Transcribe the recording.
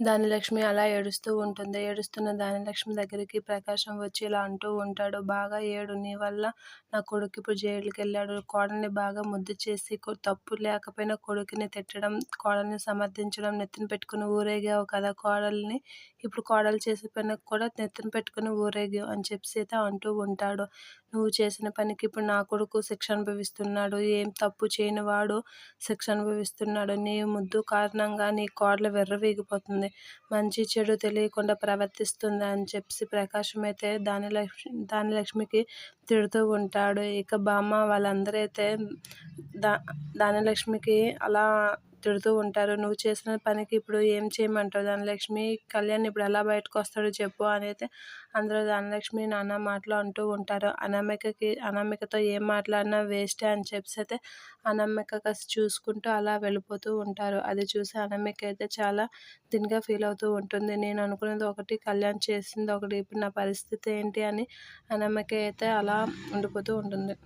ధాన్యలక్ష్మి అలా ఏడుస్తూ ఉంటుంది. ఏడుస్తున్న ధాన్యలక్ష్మి దగ్గరికి ప్రకాశం వచ్చి ఇలా అంటూ ఉంటాడు బాగా ఏడు నీ వల్ల నా కొడుకు ఇప్పుడు జైలుకి వెళ్ళాడు కోడల్ని బాగా ముద్దు చేసి తప్పు లేకపోయినా కొడుకుని తిట్టడం కోడల్ని సమర్థించడం నెత్తిన పెట్టుకుని ఊరేగావు కదా కోడల్ని. ఇప్పుడు కోడలు చేసే పని కూడా నెత్తిన పెట్టుకుని ఊరేగావు అని చెప్పి సీత అంటూ ఉంటాడు. నువ్వు చేసిన పనికి ఇప్పుడు నా కొడుకు శిక్ష అనుభవిస్తున్నాడు. ఏం తప్పు చేయని వాడు శిక్ష అనుభవిస్తున్నాడు. నీ ముద్దు కారణంగా నీ కోడలు వెర్రవీగిపోతుంది. మంచి చెడు తెలియకుండా ప్రవర్తిస్తుంది అని చెప్పి ప్రకాశం అయితే దాని లక్ష్మి దాని లక్ష్మికి తిడుతూ ఉంటాడు. ఇక బామ్మ వాళ్ళందరూ అయితే దా దానలక్ష్మికి అలా తిడుతూ ఉంటారు. నువ్వు చేసిన పనికి ఇప్పుడు ఏం చేయమంటావు? ధనలక్ష్మి కళ్యాణ్ ఇప్పుడు ఎలా బయటకు వస్తాడో చెప్పు అనైతే అందరూ ధనలక్ష్మి నాన్న మాటలు అంటూ ఉంటారు. అనామికకి అనామికతో ఏం మాట్లాడినా వేస్టే అని చెప్పి అయితే అనామిక కాస్త చూసుకుంటూ అలా వెళ్ళిపోతూ ఉంటారు. అది చూసి అనామిక అయితే చాలా దీనిగా ఫీల్ అవుతూ ఉంటుంది. నేను అనుకున్నది ఒకటి కళ్యాణ్ చేసింది ఒకటి. ఇప్పుడు నా పరిస్థితి ఏంటి? అని అనామిక అయితే అలా ఉండిపోతూ ఉంటుంది.